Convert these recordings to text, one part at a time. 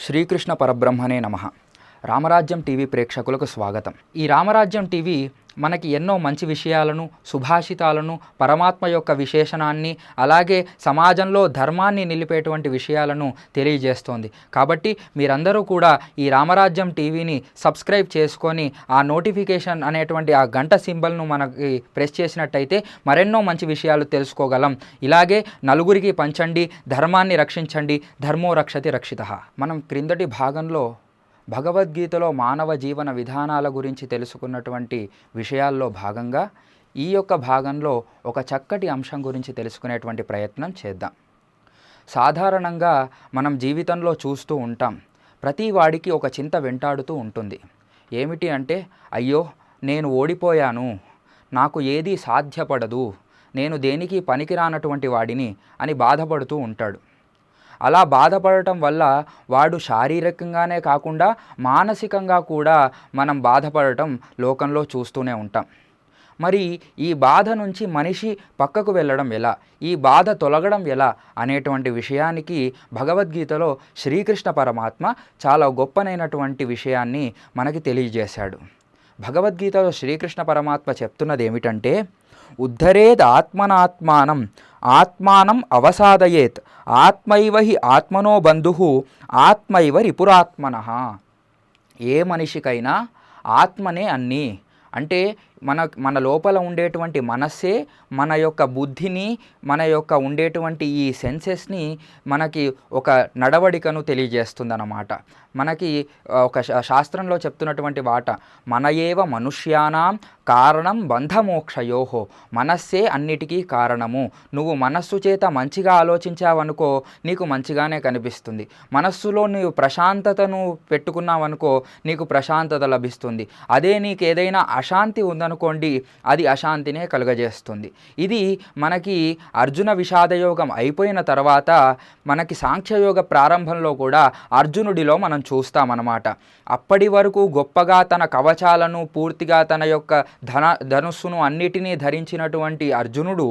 శ్రీకృష్ణ పరబ్రహ్మనే నమ. రామరాజ్యం టీవీ ప్రేక్షకులకు స్వాగతం. ఈ రామరాజ్యం టీవీ మనకి ఎన్నో మంచి విషయాలను సుభాషితాలను పరమాత్మ యొక్క విశేషణాన్ని అలాగే సమాజంలో ధర్మాన్ని నిలిపేటువంటి విషయాలను తెలియజేస్తోంది. కాబట్టి మీరందరూ కూడా ఈ రామరాజ్యం టీవీని సబ్స్క్రైబ్ చేసుకొని ఆ నోటిఫికేషన్ అనేటువంటి ఆ గంట సింబల్ను మనకి ప్రెస్ చేసినట్టయితే మరెన్నో మంచి విషయాలు తెలుసుకోగలం. ఇలాగే నలుగురికి పంచండి ధర్మాన్ని రక్షించండి ధర్మో రక్షతి రక్షిత. మనం క్రిందటి భాగంలో భగవద్గీతలో మానవ జీవన విధానాల గురించి తెలుసుకున్నటువంటి విషయాల్లో భాగంగా ఈ యొక్క భాగంలో ఒక చక్కటి అంశం గురించి తెలుసుకునేటువంటి ప్రయత్నం చేద్దాం. సాధారణంగా మనం జీవితంలో చూస్తూ ఉంటాం. ప్రతి వాడికి ఒక చింత వెంటాడుతూ ఉంటుంది. ఏమిటి అంటే అయ్యో నేను ఓడిపోయాను. నాకు ఏదీ సాధ్యపడదు. నేను దేనికి పనికిరానటువంటి వాడిని అని బాధపడుతూ ఉంటాడు. అలా బాధపడటం వల్ల వాడు శారీరకంగానే కాకుండా మానసికంగా కూడా మనం బాధపడటం లోకంలో చూస్తూనే ఉంటాం. మరి ఈ బాధ నుంచి మనిషి పక్కకు వెళ్ళడం ఎలా? ఈ బాధ తొలగడం ఎలా? అనేటువంటి విషయానికి భగవద్గీతలో శ్రీకృష్ణ పరమాత్మ చాలా గొప్పనైనటువంటి విషయాన్ని మనకి తెలియజేశాడు. భగవద్గీతలో శ్రీకృష్ణ పరమాత్మ చెప్తున్నది ఏమిటంటే ఉద్ధరేద్ ఆత్మనాత్మానం ఆత్మానం అవసాదయేత్. ఆత్మైవ హి ఆత్మనో బంధు ఆత్మైవ రిపురాత్మన. ఏ మనిషికైనా ఆత్మనే అన్నీ. అంటే మన మన లోపల ఉండేటువంటి మనస్సే మన యొక్క బుద్ధిని మన యొక్క ఉండేటువంటి ఈ సెన్సెస్ని మనకి ఒక నడవడికను తెలియజేస్తుందన్నమాట. మనకి ఒక శా- శాస్త్రంలో చెప్తున్నటువంటి వాట మన ఏవ మనుష్యానాం కారణం బంధమోక్షయోహో మనస్సే అన్నిటికీ కారణము. నువ్వు మనస్సు చేత మంచిగా ఆలోచించావనుకో నీకు మంచిగానే కనిపిస్తుంది. మనస్సులో నీవు ప్రశాంతతను పెట్టుకున్నావనుకో నీకు ప్రశాంతత లభిస్తుంది. అదే నీకు ఏదైనా అశాంతి ఉందనుకోండి అది అశాంతినే కలుగజేస్తుంది. ఇది మనకి అర్జున విషాదయోగం అయిపోయిన తర్వాత మనకి సాంఖ్యయోగ ప్రారంభంలో కూడా అర్జునుడిలో మనం చూస్తామన్నమాట. అప్పటి వరకు గొప్పగా తన కవచాలను పూర్తిగా తన యొక్క ధన ధనుస్సును అన్నిటినీ ధరించినటువంటి అర్జునుడు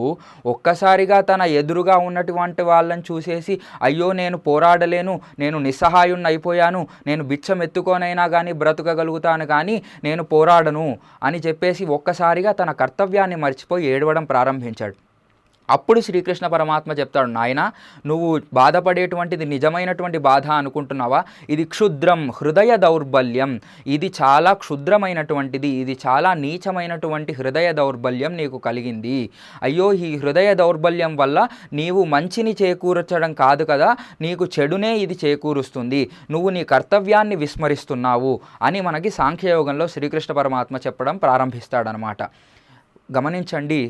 ఒక్కసారిగా తన ఎదురుగా ఉన్నటువంటి వాళ్ళని చూసేసి అయ్యో నేను పోరాడలేను నేను నిస్సహాయుణ్ణి అయిపోయాను నేను బిచ్చం ఎత్తుకోనైనా కానీ బ్రతకగలుగుతాను కానీ నేను పోరాడను అని చెప్పేసి ఒక్కసారిగా తన కర్తవ్యాన్ని మర్చిపోయి ఏడవడం ప్రారంభించాడు. అప్పుడు శ్రీకృష్ణ పరమాత్మ చెప్తాడు నాయన నువ్వు బాధపడేటువంటిది నిజమైనటువంటి బాధ అనుకుంటున్నావా? ఇది క్షుద్రం హృదయ దౌర్బల్యం. ఇది చాలా క్షుద్రమైనటువంటిది ఇది చాలా నీచమైనటువంటి హృదయ దౌర్బల్యం నీకు కలిగింది. అయ్యో ఈ హృదయ దౌర్బల్యం వల్ల నీవు మంచిని చేకూర్చడం కాదు కదా నీకు చెడునే ఇది చేకూరుస్తుంది. నువ్వు నీ కర్తవ్యాన్ని విస్మరిస్తున్నావు అని మనకి సాంఖ్యయోగంలో శ్రీకృష్ణ పరమాత్మ చెప్పడం ప్రారంభిస్తాడనమాట. గమనించండి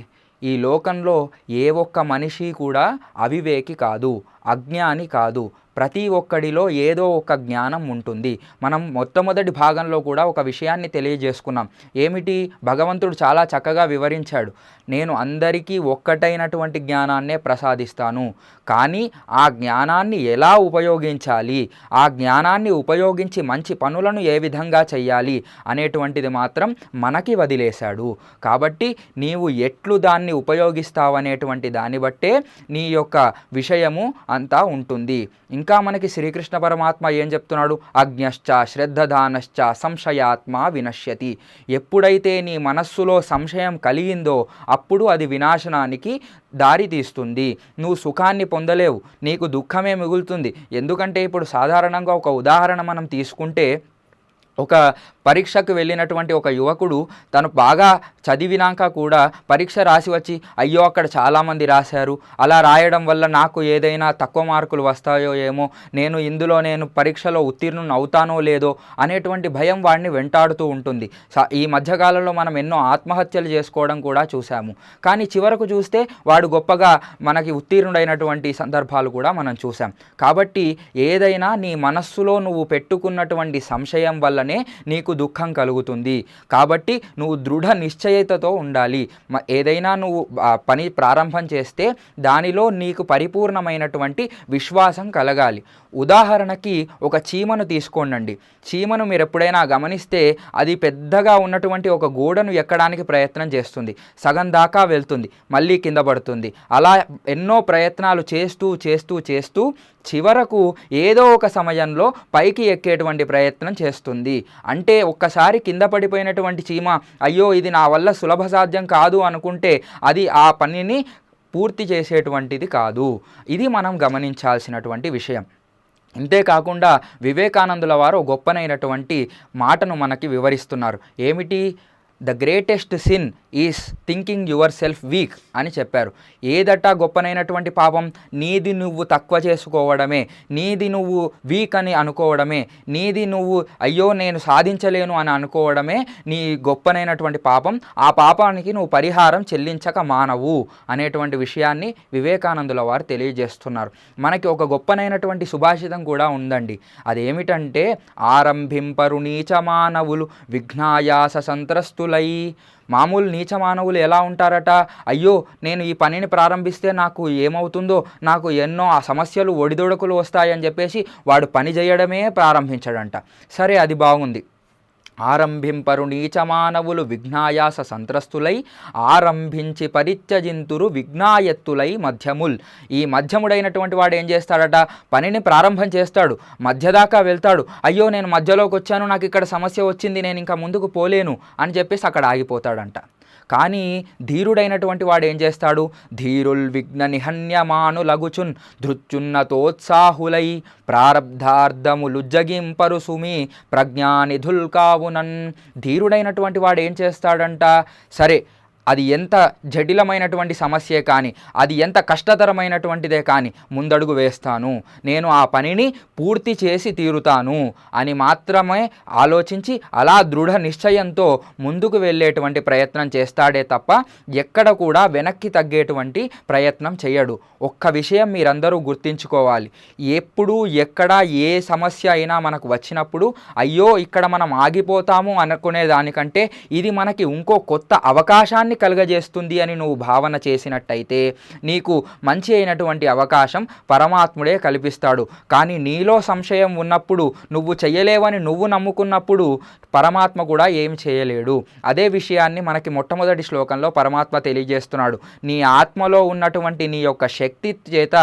ఈ లోకంలో ఏ ఒక్క మనిషి కూడా అవివేకి కాదు అజ్ఞాని కాదు. ప్రతి ఒక్కడిలో ఏదో ఒక జ్ఞానం ఉంటుంది. మనం మొట్టమొదటి భాగంలో కూడా ఒక విషయాన్ని తెలియజేసుకున్నాం. ఏమిటి? భగవంతుడు చాలా చక్కగా వివరించాడు. నేను అందరికీ ఒక్కటైనటువంటి జ్ఞానాన్నే ప్రసాదిస్తాను. కానీ ఆ జ్ఞానాన్ని ఎలా ఉపయోగించాలి? ఆ జ్ఞానాన్ని ఉపయోగించి మంచి పనులను ఏ విధంగా చేయాలి అనేటువంటిది మాత్రం మనకి వదిలేశాడు. కాబట్టి నీవు ఎట్లు దాన్ని ఉపయోగిస్తావనేటువంటి దాన్ని బట్టే నీ యొక్క విషయము అంతా ఉంటుంది. ఇంకా ఇంకా మనకి శ్రీకృష్ణ పరమాత్మ ఏం చెప్తున్నాడు? అజ్ఞశ్చ శ్రద్ధదానశ్చ సంశయాత్మ వినశ్యతి. ఎప్పుడైతే నీ మనస్సులో సంశయం కలిగిందో అప్పుడు అది వినాశనానికి దారి తీస్తుంది. నువ్వు సుఖాన్ని పొందలేవు నీకు దుఃఖమే మిగులుతుంది. ఎందుకంటే ఇప్పుడు సాధారణంగా ఒక ఉదాహరణ మనం తీసుకుంటే ఒక పరీక్షకు వెళ్ళినటువంటి ఒక యువకుడు తను బాగా చదివినాక కూడా పరీక్ష రాసి వచ్చి అయ్యో అక్కడ చాలామంది రాశారు. అలా రాయడం వల్ల నాకు ఏదైనా తక్కువ మార్కులు వస్తాయో ఏమో నేను ఇందులో నేను పరీక్షలో ఉత్తీర్ణుని అవుతానో లేదో అనేటువంటి భయం వాడిని వెంటాడుతూ ఉంటుంది. స- ఈ మధ్యకాలంలో మనం ఎన్నో ఆత్మహత్యలు చేసుకోవడం కూడా చూసాము కానీ చివరకు చూస్తే వాడు గొప్పగా మనకి ఉత్తీర్ణుడైనటువంటి సందర్భాలు కూడా మనం చూసాం కాబట్టి ఏదైనా నీ మనస్సులో నువ్వు పెట్టుకున్నటువంటి సంశయం వల్ల వల్లనే నీకు దుఃఖం కలుగుతుంది. కాబట్టి నువ్వు దృఢ నిశ్చయితతో ఉండాలి. ఏదైనా నువ్వు పని ప్రారంభం చేస్తే దానిలో నీకు పరిపూర్ణమైనటువంటి విశ్వాసం కలగాలి. ఉదాహరణకి ఒక చీమను తీసుకోండి చీమను మీరు ఎప్పుడైనా గమనిస్తే అది పెద్దగా ఉన్నటువంటి ఒక గోడను ఎక్కడానికి ప్రయత్నం చేస్తుంది. సగం దాకా వెళ్తుంది మళ్ళీ కింద పడుతుంది. అలా ఎన్నో ప్రయత్నాలు చేస్తూ చేస్తూ చేస్తూ చివరకు ఏదో ఒక సమయంలో పైకి ఎక్కేటువంటి ప్రయత్నం చేస్తుంది. అంటే ఒక్కసారి కింద పడిపోయినటువంటి చీమ అయ్యో ఇది నా వల్ల సులభ సాధ్యం కాదు అనుకుంటే అది ఆ పనిని పూర్తి చేసేటువంటిది కాదు. ఇది మనం గమనించాల్సినటువంటి విషయం. ఇంతేకాకుండా వివేకానందుల వారు గొప్పనైనటువంటి మాటను మనకి వివరిస్తున్నారు. ఏమిటి? The greatest sin is thinking yourself weak అని చెప్పారు. ఏదట గొప్పనైనటువంటి పాపం నీది నువ్వు తక్కువ చేసుకోవడమే నీది నువ్వు వీక్ అని అనుకోవడమే నీది నువ్వు అయ్యో నేను సాధించలేను అని అనుకోవడమే నీ గొప్పనైనటువంటి పాపం ఆ పాపానికి నువ్వు పరిహారం చెల్లించక మానవు అనేటువంటి విషయాన్ని వివేకానందుల వారు తెలియజేస్తున్నారు. మనకి ఒక గొప్పనైనటువంటి సుభాషితం కూడా ఉందండి. అదేమిటంటే ఆరంభింపరు నీచ మానవులు విఘ్నాయాస సంత్రస్తులు మామూలు నీచ మానవులు ఎలా ఉంటారట? అయ్యో నేను ఈ పనిని ప్రారంభిస్తే నాకు ఏమవుతుందో? నాకు ఎన్నో ఆ సమస్యలు ఒడిదొడకులు వస్తాయని చెప్పేసి వాడు పని చేయడమే ప్రారంభించడంట. సరే అది బాగుంది ఆరంభింపరు నీచమానవులు విఘ్నాయాస సంత్రస్తులై ఆరంభించి పరిత్యజింతురు విఘ్నాయత్తులై మధ్యముల్. ఈ మధ్యముడైనటువంటి వాడు ఏం చేస్తాడట? పనిని ప్రారంభం చేస్తాడు మధ్యదాకా వెళ్తాడు. అయ్యో నేను మధ్యలోకి వచ్చాను నాకు ఇక్కడ సమస్య వచ్చింది నేను ఇంకా ముందుకు పోలేను అని చెప్పేసి అక్కడ ఆగిపోతాడంట. కానీ ధీరుడైనటువంటి వాడు ఏం చేస్తాడు? ధీరుల్ విఘ్న నిహన్యమాను లగుచున్ ధృత్యున్నతోత్సాహులై ప్రారబ్ధార్థములు జగింపరు సుమి ప్రజ్ఞానిధుల్ నన్ను ధీరుడైనటువంటి వాడు ఏం చేస్తాడంట? సరే అది ఎంత జటిలమైనటువంటి సమస్యే కానీ అది ఎంత కష్టతరమైనటువంటిదే కానీ ముందడుగు వేస్తాను. నేను ఆ పనిని పూర్తి చేసి తీరుతాను అని మాత్రమే ఆలోచించి అలా దృఢ నిశ్చయంతో ముందుకు వెళ్ళేటువంటి ప్రయత్నం చేస్తాడే తప్ప ఎక్కడ కూడా వెనక్కి తగ్గేటువంటి ప్రయత్నం చేయడు. ఒక్క విషయం మీరందరూ గుర్తించుకోవాలి. ఎప్పుడు ఎక్కడ ఏ సమస్య అయినా మనకు వచ్చినప్పుడు అయ్యో ఇక్కడ మనం ఆగిపోతాము అనుకునే దానికంటే ఇది మనకి ఇంకో కొత్త అవకాశాన్ని కలుగజేస్తుంది అని నువ్వు భావన చేసినట్టయితే నీకు మంచి అయినటువంటి అవకాశం పరమాత్ముడే కల్పిస్తాడు. కానీ నీలో సంశయం ఉన్నప్పుడు నువ్వు చేయలేవని నువ్వు నమ్ముకున్నప్పుడు పరమాత్మ కూడా ఏం చేయలేడు. అదే విషయాన్ని మనకి మొట్టమొదటి శ్లోకంలో పరమాత్మ తెలియజేస్తున్నాడు. నీ ఆత్మలో ఉన్నటువంటి నీ యొక్క శక్తి చేత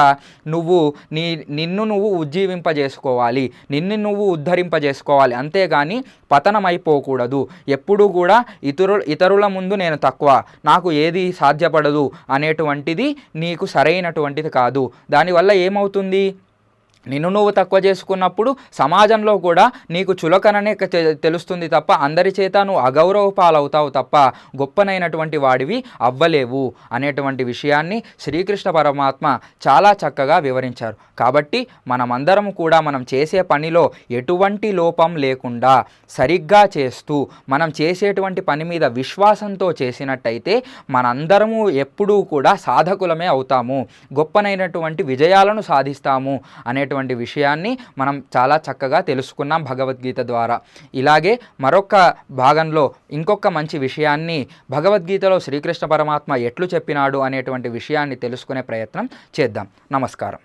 నువ్వు నీ నిన్ను నువ్వు ఉజ్జీవింపజేసుకోవాలి. నిన్ను నువ్వు ఉద్ధరింపజేసుకోవాలి. అంతేగాని పతనమైపోకూడదు. ఎప్పుడూ కూడా ఇతరు ఇతరుల ముందు నేను తక్కువ. నాకు ఏది సాధ్యపడదు అనేటువంటిది నీకు సరైనటువంటిది కాదు. దానివల్ల ఏమవుతుంది? నిన్ను నువ్వు తక్కువ చేసుకున్నప్పుడు సమాజంలో కూడా నీకు చులకననే తెలుస్తుంది తప్ప అందరి చేత నువ్వు అగౌరవ పాలవుతావు తప్ప గొప్పనైనటువంటి వాడివి అవ్వలేవు అనేటువంటి విషయాన్ని శ్రీకృష్ణ పరమాత్మ చాలా చక్కగా వివరించారు. కాబట్టి మనమందరం కూడా మనం చేసే పనిలో ఎటువంటి లోపం లేకుండా సరిగ్గా చేస్తూ మనం చేసేటువంటి పని మీద విశ్వాసంతో చేసినట్టయితే మనందరము ఎప్పుడూ కూడా సాధకులమే అవుతాము. గొప్పనైనటువంటి విజయాలను సాధిస్తాము అనేటువంటి అనేటువంటి విషయాన్ని మనం చాలా చక్కగా తెలుసుకున్నాం భగవద్గీత ద్వారా. ఇలాగే మరొక భాగంలో ఇంకొక మంచి విషయాన్ని భగవద్గీతలో శ్రీకృష్ణ పరమాత్మ ఎట్లు చెప్పినాడు అనేటువంటి విషయాన్ని తెలుసుకునే ప్రయత్నం చేద్దాం. నమస్కారం.